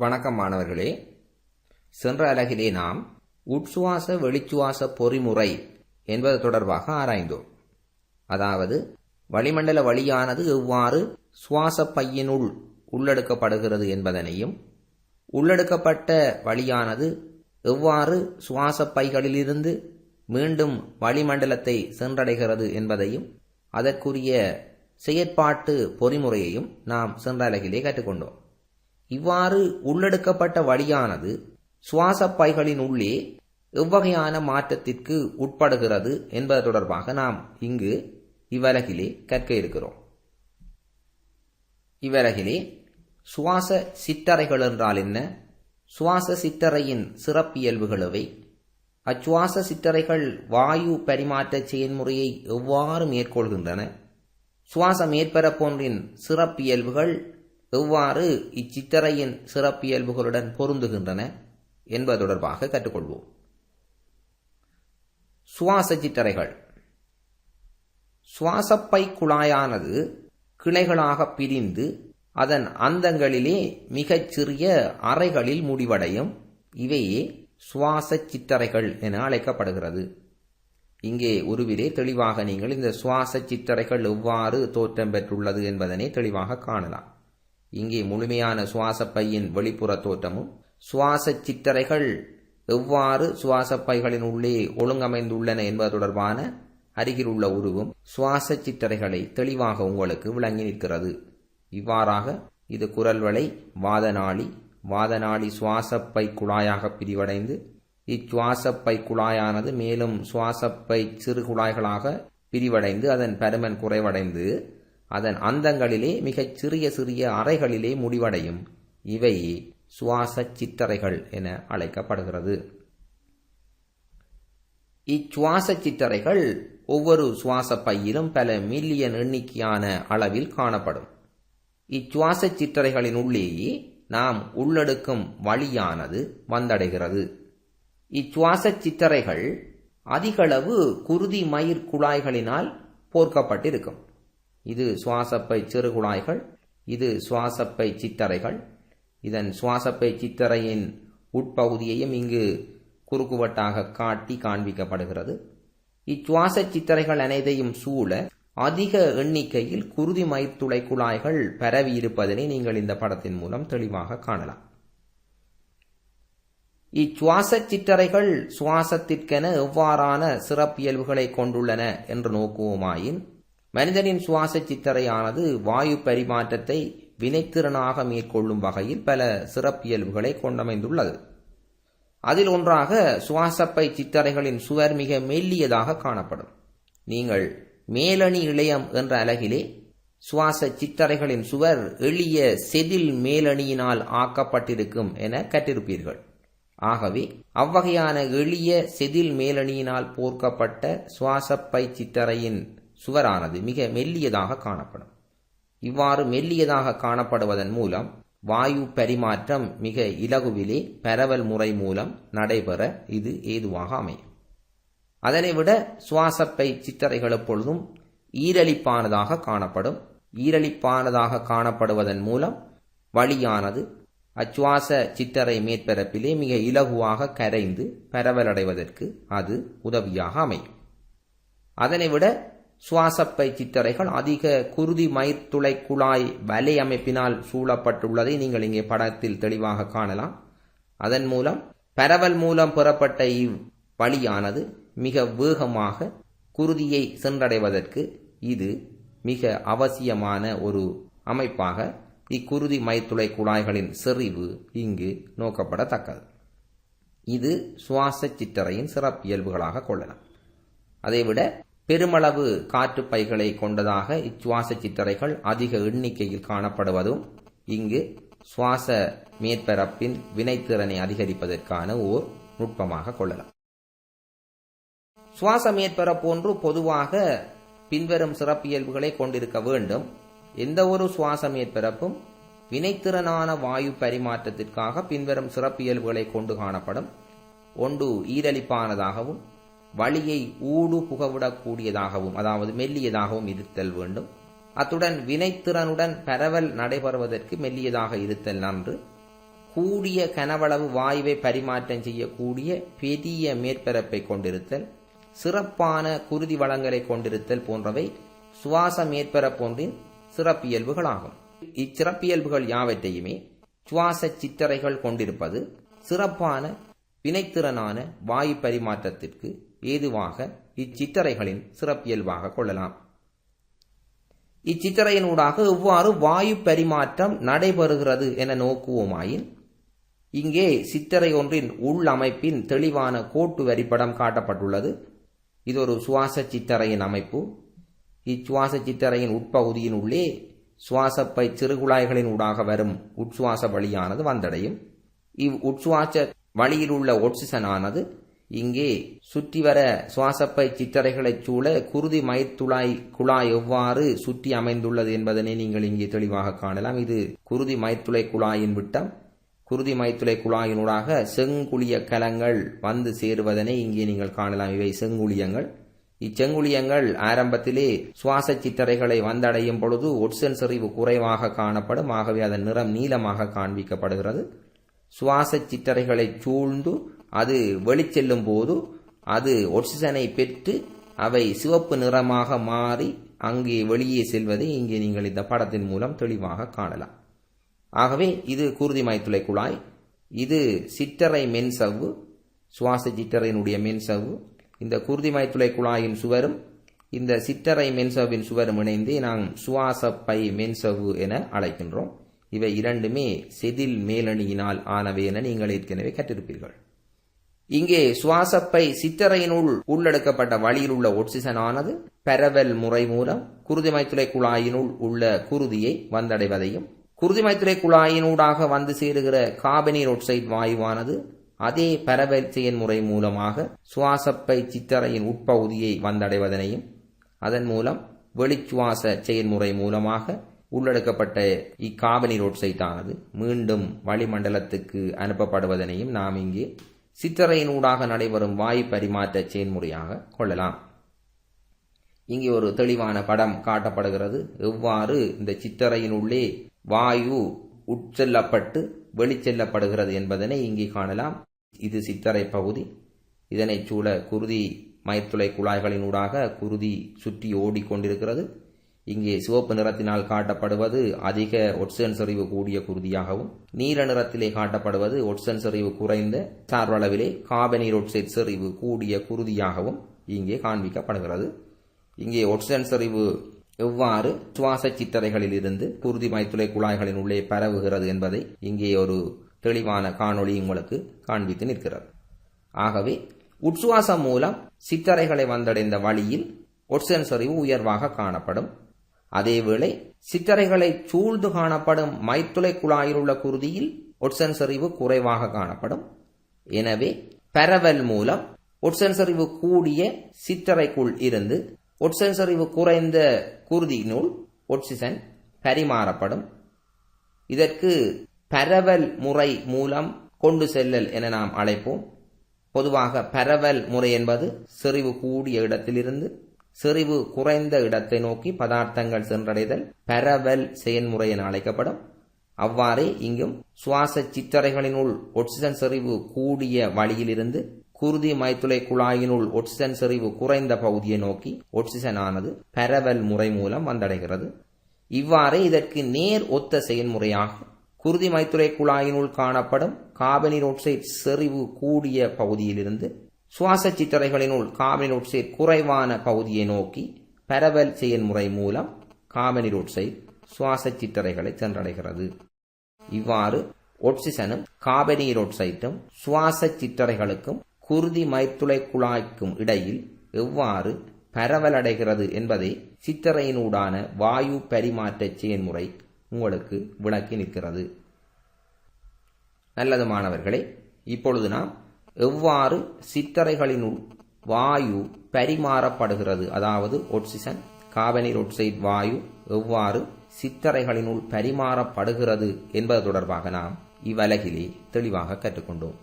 வணக்கம் மாணவர்களே. சென்ற அலகிலே நாம் உட்சுவாச வெளிச்சுவாச பொறிமுறை என்பது தொடர்பாக ஆராய்ந்தோம். அதாவது வளிமண்டல வழியானது எவ்வாறு சுவாச பையினுள் உள்ளெடுக்கப்படுகிறது என்பதனையும் உள்ளெடுக்கப்பட்ட வழியானது எவ்வாறு சுவாச பைகளிலிருந்து மீண்டும் வளிமண்டலத்தை சென்றடைகிறது என்பதையும் அதற்குரிய செயற்பாட்டு பொறிமுறையையும் நாம் சென்ற அலகிலே கற்றுக்கொண்டோம். இவ்வாறு உள்ளெடுக்கப்பட்ட வழியானது சுவாச பைகளின் உள்ளே எவ்வகையான மாற்றத்திற்கு உட்படுகிறது என்பது தொடர்பாக நாம் இங்கு இவ்வலகிலே கற்க இருக்கிறோம். இவ்வலகிலே சுவாச சிற்றறைகள் என்றால் என்ன? சுவாச சிற்றறையின் சிறப்பியல்புகளவை அச்சுவாச சிற்றறைகள் வாயு பரிமாற்ற செயல்முறையை எவ்வாறு மேற்கொள்கின்றன? சுவாச மேற்பரப்பொன்றின் சிறப்பியல்புகள் எவ்வாறு இச்சித்தரையின் சிறப்பியல்புகளுடன் பொருந்துகின்றன என்பது தொடர்பாக கற்றுக்கொள்வோம். சுவாச சிற்றறைகள் சுவாசப்பை குழாயானது கிளைகளாக பிரிந்து அதன் அந்தங்களிலே மிகச் சிறிய அறைகளில் முடிவடையும். இவையே சுவாச சிற்றறைகள் என அழைக்கப்படுகிறது. இங்கே உருவிலே தெளிவாக நீங்கள் இந்த சுவாச சித்தரைகள் எவ்வாறு தோற்றம் பெற்றுள்ளது என்பதனை தெளிவாக காணலாம். இங்கே முழுமையான சுவாசப்பையின் வெளிப்புற தோற்றமும் சுவாச சிற்றறைகள் எவ்வாறு சுவாசப்பைகளின் உள்ளே ஒழுங்கமைந்துள்ளன என்பது தொடர்பான அருகிலுள்ள உருவும் சுவாச சித்தரைகளை தெளிவாக உங்களுக்கு விளங்கி நிற்கிறது. இவ்வாறாக இது குரல்வளை வாதநாளி வாதநாளி சுவாசப்பை குழாயாக பிரிவடைந்து இச்சுவாசப்பை குழாயானது மேலும் சுவாசப்பை சிறு குழாய்களாக பிரிவடைந்து அதன் பருமன் குறைவடைந்து அதன் அந்தங்களிலே மிகச் சிறிய சிறிய அறைகளிலே முடிவடையும். இவையே சுவாச சிற்றறைகள் என அழைக்கப்படுகிறது. இச்சுவாச சித்தறைகள் ஒவ்வொரு சுவாச பையிலும் பல மில்லியன் எண்ணிக்கையான அளவில் காணப்படும். இச்சுவாச சிற்றறைகளின் உள்ளேயே நாம் உள்ளெடுக்கும் வழியானது வந்தடைகிறது. இச்சுவாச சிற்றறைகள் அதிகளவு குருதி மயிர் குழாய்களினால் போர்க்கப்பட்டிருக்கும். இது சுவாசப்பை சிறு குழாய்கள் இது சுவாசப்பை சித்தரைகள். இதன் சுவாசப்பை சித்தரையின் உட்பகுதியையும் இங்கு குறுக்குவட்டாக காட்டி காண்பிக்கப்படுகிறது. இச்சுவாச சித்தரைகள் அனைத்தையும் சூழ அதிக எண்ணிக்கையில் குருதி மயிர்த்துளை குழாய்கள் பரவி இருப்பதனை நீங்கள் இந்த படத்தின் மூலம் தெளிவாக காணலாம். இச்சுவாச சிற்றறைகள் சுவாசத்திற்கென எவ்வாறான சிறப்பியல்புகளை கொண்டுள்ளன என்று நோக்குவோமாயின் மனிதனின் சுவாச சித்தரையானது வாயு பரிமாற்றத்தை வினைத்திறனாக மேற்கொள்ளும் வகையில் பல சிறப்பியல்புகளை கொண்டமைந்துள்ளது. அதில் ஒன்றாக சுவாசப்பை சித்தரைகளின் சுவர் மிக மெல்லியதாக காணப்படும். நீங்கள் மேலணி இளையம் என்ற அலகிலே சுவாச சித்தரைகளின் சுவர் எளிய செதில் மேலணியினால் ஆக்கப்பட்டிருக்கும் என கற்றிருப்பீர்கள். ஆகவே அவ்வகையான எளிய செதில் மேலணியினால் போர்க்கப்பட்ட சுவாசப்பை சித்தரையின் சுவரானது மிக மெல்லியதாக காணப்படும். இவ்வாறு மெல்லியதாக காணப்படுவதன் மூலம் வாயு பரிமாற்றம் மிக இலகுவிலே பரவல் முறை மூலம் நடைபெற இது ஏதுவாக அமையும். அதனை விட சுவாசப்பை சித்தரைகள் எப்பொழுதும் ஈரலிப்பானதாக காணப்படும். ஈரலிப்பானதாக காணப்படுவதன் மூலம் வழியானது அச்சுவாச சித்தரை மேற்பரப்பிலே மிக இலகுவாக கரைந்து பரவலடைவதற்கு அது உதவியாக அமையும். அதனை விட சுவாசப்பை சித்தரைகள் அதிக குருதி மயிர்த்துளை குழாய் வலை அமைப்பினால் சூழப்பட்டுள்ளதை நீங்கள் இங்கே படத்தில் தெளிவாக காணலாம். அதன் மூலம் பரவல் மூலம் பெறப்பட்ட இவ்வழியானது மிக வேகமாக குருதியை சென்றடைவதற்கு இது மிக அவசியமான ஒரு அமைப்பாக இக்குருதி மைத்துளை குழாய்களின் செறிவு இங்கு நோக்கப்படத்தக்கது. இது சுவாச சிற்றறையின் சிறப்பியல்புகளாக கொள்ளலாம். அதைவிட பெருமளவு காற்று பைகளை கொண்டதாக இச்சுவாச சிற்றறைகள் அதிக எண்ணிக்கையில் காணப்படுவதும் இங்கு சுவாச மேற்பரப்பின் வினைத்திறனை அதிகரிப்பதற்கான ஓர் நுட்பமாக கொள்ளலாம். சுவாச மேற்பரப்பொன்று பொதுவாக பின்வரும் சிறப்பியல்புகளை கொண்டிருக்க வேண்டும். எந்த ஒரு சுவாச மேற்பரப்பும் வினைத்திறனான வாயு பரிமாற்றத்திற்காக பின்வரும் சிறப்பியல்புகளை கொண்டு காணப்படும். ஒன்று ஈரலிப்பானதாகவும் வழியை ஊடு புகவிடக்கூடியதாகவும் அதாவது மெல்லியதாகவும் இருத்தல் வேண்டும். அத்துடன் வினைத்திறனுடன் பரவல் நடைபெறுவதற்கு மெல்லியதாக இருத்தல் நன்று. கூடிய கனவளவு வாயுவை பரிமாற்றம் செய்யக்கூடிய பெரிய மேற்பரப்பை கொண்டிருத்தல் சிறப்பான குருதி வளங்களை கொண்டிருத்தல் போன்றவை சுவாச மேற்பரப்பொன்றின் சிறப்பியல்புகளாகும். இச்சிறப்பியல்புகள் யாவற்றையுமே சுவாச சிற்றறைகள் கொண்டிருப்பது சிறப்பான வினைத்திறனான வாயு பரிமாற்றத்திற்கு ஏதுவாக இச்சிற்றறைகளின் சிறப்பியல்பாக கொள்ளலாம். இச்சித்திரையினூடாக எவ்வாறு வாயு பரிமாற்றம் நடைபெறுகிறது என நோக்குவோமாயின் இங்கே சித்திரை ஒன்றின் உள் அமைப்பின் தெளிவான கோட்டு வரிப்படம் காட்டப்பட்டுள்ளது. இது ஒரு சுவாச சித்தரையின் அமைப்பு. இச்சுவாச சித்தரையின் உட்பகுதியின் உள்ளே சுவாசப்பை சிறுகுழாய்களின் ஊடாக வரும் உட்சுவாச வழியானது வந்தடையும். இவ் உட்சுவாச வழியில் உள்ள ஒட்சிசனானது இங்கே சுற்றி வர சுவாசப்பை சிற்றறைகளைச் சூழ குருதி மயத்துளாய் குழாய் எவ்வாறு சுற்றி அமைந்துள்ளது என்பதனை நீங்கள் இங்கே தெளிவாக காணலாம். இது குருதி மயத்துளை குழாயின் விட்டம். குருதி மைத்துளை குழாயினூடாக செங்குளிய கலங்கள் வந்து சேருவதனை இங்கே நீங்கள் காணலாம். இவை செங்குளியங்கள் இச்செங்குளியங்கள் ஆரம்பத்திலே சுவாச சிற்றறைகளை வந்தடையும் பொழுது ஒட்சன் செறிவு குறைவாக காணப்படும். ஆகவே அதன் நிறம் நீளமாக காண்பிக்கப்படுகிறது. சுவாச சிற்றறைகளை சூழ்ந்து அது வெளிச்செல்லும் போது அது ஒட்சிசனை பெற்று அவை சிவப்பு நிறமாக மாறி அங்கே வெளியே செல்வதை இங்கே நீங்கள் இந்த படத்தின் மூலம் தெளிவாக காணலாம். ஆகவே இது குருதி மைத்துளை குழாய் இது சிற்றறை மென்சவ்வு சுவாச சிற்றறையினுடைய மென்சவ்வு. இந்த குருதி மைத்துளை குழாயின் சுவரும் இந்த சிற்றறை மென்சவ்வின் சுவரும் இணைந்து நாம் சுவாசப்பை மென்சவ்வு என அழைக்கின்றோம். இவை இரண்டுமே செதில் மேலணியினால் ஆனவை என நீங்கள் ஏற்கனவே கற்றிருப்பீர்கள். இங்கே சுவாசப்பை சிற்றறையினுள் உள்ளெடுக்கப்பட்ட வழியில் உள்ள ஒட்சிசன் ஆனது பரவல் முறை மூலம் குருதிமைத்துளை குழாயினுள் உள்ள குருதியை வந்தடைவதையும் குருதிமைத்துளை குழாயினூடாக வந்து சேருகிற காபனீர் ஒட்சைட் வாயுவானது அதே பரவல் செயல்முறை மூலமாக சுவாசப்பை சிற்றறையின் உட்பகுதியை வந்தடைவதனையும் அதன் மூலம் வெளிச்சுவாச செயல்முறை மூலமாக உள்ளெடுக்கப்பட்ட இக்காபனி ரோட்சைட்டானது மீண்டும் வளிமண்டலத்துக்கு அனுப்பப்படுவதனையும் நாம் இங்கே சிற்றறையினூடாக நடைபெறும் வாயு பரிமாற்ற செயல்முறையாக கொள்ளலாம். இங்கே ஒரு தெளிவான படம் காட்டப்படுகிறது. எவ்வாறு இந்த சிற்றறையினுள்ளே வாயு உட்செல்லப்பட்டு வெளிச்செல்லப்படுகிறது என்பதனை இங்கே காணலாம். இது சித்தரை பகுதி. இதனைச் சூழ குருதி மயத்துளை குழாய்களினூடாக குருதி சுற்றி ஓடிக்கொண்டிருக்கிறது. இங்கே சிவப்பு நிறத்தினால் காட்டப்படுவது அதிக ஒட்சன் செறிவு கூடிய குருதியாகவும் நீல நிறத்திலே காட்டப்படுவது ஒட்சன் செறிவு குறைந்த சார்பளவிலே காபனீர் ஒட்சைட் செறிவு கூடிய குருதியாகவும் இங்கே காண்பிக்கப்படுகிறது. இங்கே ஒட்சன் செறிவு எவ்வாறு சுவாச சித்தரைகளில் இருந்து குருதி மைத்துளை குழாய்களின் உள்ளே பரவுகிறது என்பதை இங்கே ஒரு தெளிவான காணொளி உங்களுக்கு காண்பித்து நிற்கிறது. ஆகவே உட்சுவாசம் மூலம் சித்தரைகளை வந்தடைந்த வழியில் ஒட்சன் செறிவு உயர்வாக காணப்படும். அதேவேளை சித்தரைகளை சூழ்ந்து காணப்படும் மைத்துளை குழாயில் உள்ள குருதியில் ஒட்சன் செறிவு குறைவாக காணப்படும். எனவே பரவல் மூலம் ஒட்சன் செறிவு கூடிய சித்தரைக்குள் இருந்து ஒட்சன் செறிவு குறைந்த குருதியினுள் ஒட்சிசன் பரிமாறப்படும். இதற்கு பரவல் முறை மூலம் கொண்டு செல்லல் என நாம் அழைப்போம். பொதுவாக பரவல் முறை என்பது செறிவு கூடிய இடத்திலிருந்து செறிவு குறைந்த இடத்தை நோக்கி பதார்த்தங்கள் சென்றடைதல் பரவல் செயல்முறை என அழைக்கப்படும். அவ்வாறே இங்கும் சுவாச சிற்றறைகளினுள் ஒட்சிஜன் செறிவு கூடிய வழியிலிருந்து குருதி மைத்துளை குழாயினுள் ஒட்சிஜன் செறிவு குறைந்த பகுதியை நோக்கி ஒட்சிசன் ஆனது பரவல் முறை மூலம் வந்தடைகிறது. இவ்வாறே இதற்கு நேர் ஒத்த செயல்முறையாக குருதி மைத்துளை குழாயினுள் காணப்படும் காபனீர் ஒட்சைட் செறிவு கூடிய பகுதியிலிருந்து சுவாச சித்தரைகளினுள் காபனீர் குறைவான பகுதியை நோக்கி பரவல் செயல்முறை மூலம் காபனீர் ஒட்சைட் சுவாச சித்தரைகளை சென்றடைகிறது. இவ்வாறு ஒட்சிசனும் காபனீரோட்சைட்டும் சுவாச சிற்றறைகளுக்கும் குருதி மைத்துளை குழாய்க்கும் இடையில் எவ்வாறு பரவலடைகிறது என்பதை சித்தரையினூடான வாயு பரிமாற்ற செயல்முறை உங்களுக்கு விளக்கி நிற்கிறது. நல்லது மாணவர்களே இப்பொழுது நாம் எவ்வாறு சித்தரைகளினுள் வாயு பரிமாறப்படுகிறது? அதாவது ஒட்சிசன் காபனீர் ஒட்சைட் வாயு எவ்வாறு சித்தரைகளினுள் பரிமாறப்படுகிறது என்பது தொடர்பாக நாம் இவ்வலகிலே தெளிவாக கற்றுக்கொண்டோம்.